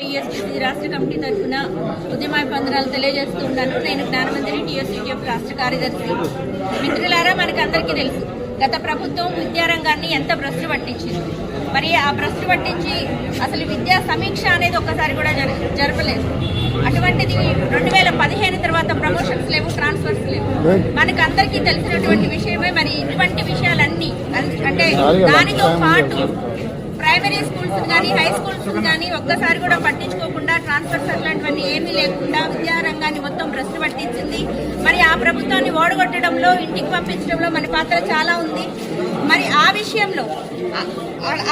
TSC రాష్ట్ర committee తరఫున ఉద్యమాభివందనాలు తెలియజేస్తూ ఉన్నాను నేను జ్ఞానమందిని టీఎస్సీఎఫ్ రాష్ట్ర కార్యదర్శి. మిత్రులారా మనకి అందరికీ తెలుసు గత ప్రభుత్వం విద్యారంగాన్ని ఎంత భ్రష్టు పట్టించింది. మరి ఆ భ్రష్టు పట్టించి అసలు విద్యా సమీక్ష అనేది ఒక్కసారి కూడా జర జరపలేదు. అటువంటిది రెండు వేల పదిహేను తర్వాత ప్రమోషన్స్ లేవు ట్రాన్స్ఫర్స్ లేవు. మనకు అందరికీ తెలిసినటువంటి విషయమే మరి ఇటువంటి విషయాలన్నీ అంటే దానితో పాటు ప్రైమరీ స్కూల్స్ కానీ హై స్కూల్స్ కానీ ఒక్కసారి కూడా పట్టించుకోకుండా ట్రాన్స్ఫర్స్ అట్లాంటివన్నీ ఏమీ లేకుండా విద్యారంగాన్ని మొత్తం భ్రష్టు పట్టించింది. మరి ఆ ప్రభుత్వాన్ని ఓడగొట్టడంలో ఇంటికి పంపించడంలో మన పాత్ర చాలా ఉంది. మరి విషయంలో.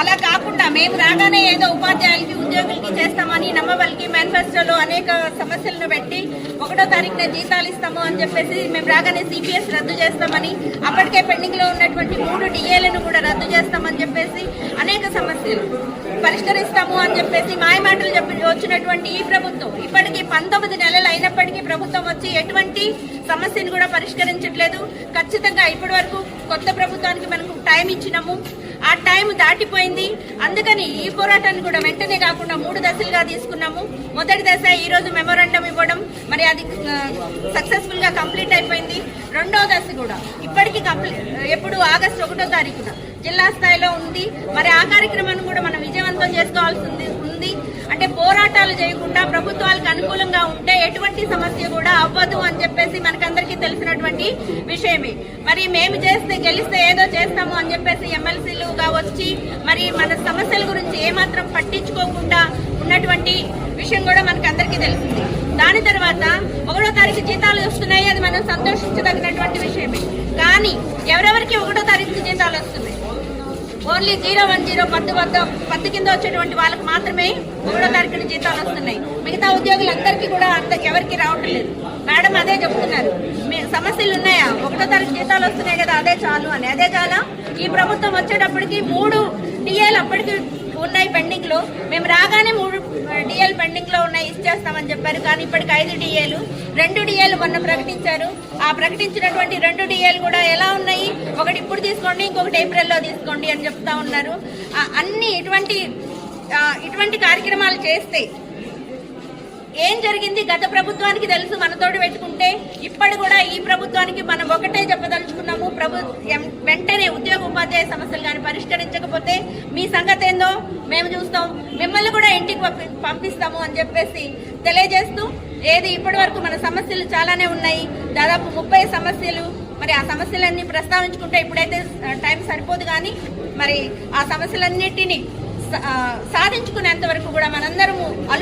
అలా కాకుండా మేము రాగానే ఏదో ఉపాధ్యాయులకి ఉద్యోగులకి చేస్తామని నమ్మవలికి మేనిఫెస్టోలో అనేక సమస్యలను పెట్టి ఒకటో తారీఖున జీతాలు ఇస్తాము అని చెప్పేసి మేము రాగానే సిపిఎస్ రద్దు చేస్తామని అప్పటికే పెండింగ్లో ఉన్నటువంటి మూడు డిఏలను కూడా రద్దు చేస్తామని చెప్పేసి అనేక సమస్యలు పరిష్కరిస్తాము అని చెప్పేసి మాయమాటలు చెప్పి వచ్చినటువంటి ఈ ప్రభుత్వం ఇప్పటికీ పంతొమ్మిది నెలలు అయినప్పటికీ ప్రభుత్వం వచ్చి ఎటువంటి సమస్యను కూడా పరిష్కరించట్లేదు. ఖచ్చితంగా ఇప్పటి వరకు కొత్త ప్రభుత్వానికి మనకు టైం ఇచ్చినాము. ఆ టైం దాటిపోయింది. అందుకని ఈ పోరాటాన్ని కూడా వెంటనే కాకుండా మూడు దశలుగా తీసుకున్నాము. మొదటి దశ ఈ రోజు మెమోరాండం ఇవ్వడం. మరి అది సక్సెస్ఫుల్గా కంప్లీట్ అయిపోయింది. రెండో దశ కూడా. ఇప్పటికీ కంప్లీట్ ఎప్పుడు ఆగస్టు ఒకటో తారీఖున. జిల్లా స్థాయిలో ఉంది. మరి ఆ కార్యక్రమాన్ని కూడా మనం విజయవంతం చేసుకోవాల్సి ఉంది ఉంది. అంటే పోరాటాలు చేయకుండా ప్రభుత్వాలకు అనుకూలంగా ఉంటే ఎటువంటి సమస్య కూడా అవ్వదు అని చెప్పేసి మనకందరికీ తెలిసినటువంటి విషయమే. మరి మేము చేస్తే గెలిస్తే ఏదో చేస్తాము అని చెప్పేసి ఎమ్మెల్సీలుగా వచ్చి మరి మన సమస్యల గురించి ఏమాత్రం పట్టించుకోకుండా ఉన్నటువంటి విషయం కూడా మనకు అందరికీ తెలిసింది. దాని తర్వాత ఒకటో తారీఖు జీతాలు వస్తున్నాయి అది మనం సంతోషించదగినటువంటి విషయమే. కానీ ఎవరెవరికి ఒకటో తారీఖు జీతాలు వస్తున్నాయి? ఓన్లీ జీరో వన్ జీరో పద్దు వద్ద పద్దు కింద వచ్చేటువంటి వాళ్ళకి మాత్రమే ఒకటో తారీఖున జీతాలు వస్తున్నాయి. మిగతా ఉద్యోగులందరికీ కూడా అంత ఎవరికి రావటం లేదు. మేడం అదే చెప్తున్నారు. మీ సమస్యలు ఉన్నాయా? ఒకటో తారీఖు జీతాలు వస్తున్నాయి కదా అదే చాలు అని. అదే చాలా. ఈ ప్రభుత్వం వచ్చేటప్పటికి మూడు డిఏలు అప్పటికి ఉన్నాయి పెండింగ్లో. మేము రాగానే మూడు డిఎల్ పెండింగ్లో ఉన్నాయి ఇచ్చేస్తామని చెప్పారు. కానీ ఇప్పటికి ఐదు డిఏలు రెండు డిఏలు మొన్న ప్రకటించారు. ఆ ప్రకటించినటువంటి రెండు డిఏలు కూడా ఎలా ఉన్నాయి? ఒకటి ఇప్పుడు తీసుకోండి ఇంకొకటి ఏప్రిల్లో తీసుకోండి అని చెప్తా ఉన్నారు. అన్ని ఇటువంటి ఇటువంటి కార్యక్రమాలు చేస్తే ఏం జరిగింది? గత ప్రభుత్వానికి తెలుసు మనతోటి పెట్టుకుంటే. ఇప్పటి కూడా ఈ ప్రభుత్వానికి మనం ఒకటే చెప్పదలుచుకున్నాము. ప్రభు వెంటనే ఉపాధ్యాయ సమస్యలు కానీ పరిష్కరించకపోతే మీ సంగతి ఏందో మేము చూస్తాం. మిమ్మల్ని కూడా ఇంటికి పంపి- పంపిస్తాము అని చెప్పేసి తెలియజేస్తూ ఏది ఇప్పటి వరకు మన సమస్యలు చాలానే ఉన్నాయి. దాదాపు ముప్పై సమస్యలు మరి ఆ సమస్యలన్నీ ప్రస్తావించుకుంటే ఇప్పుడైతే టైం సరిపోదు కానీ మరి ఆ సమస్యలన్నిటినీ సాధించుకునేంత వరకు కూడా మనందరము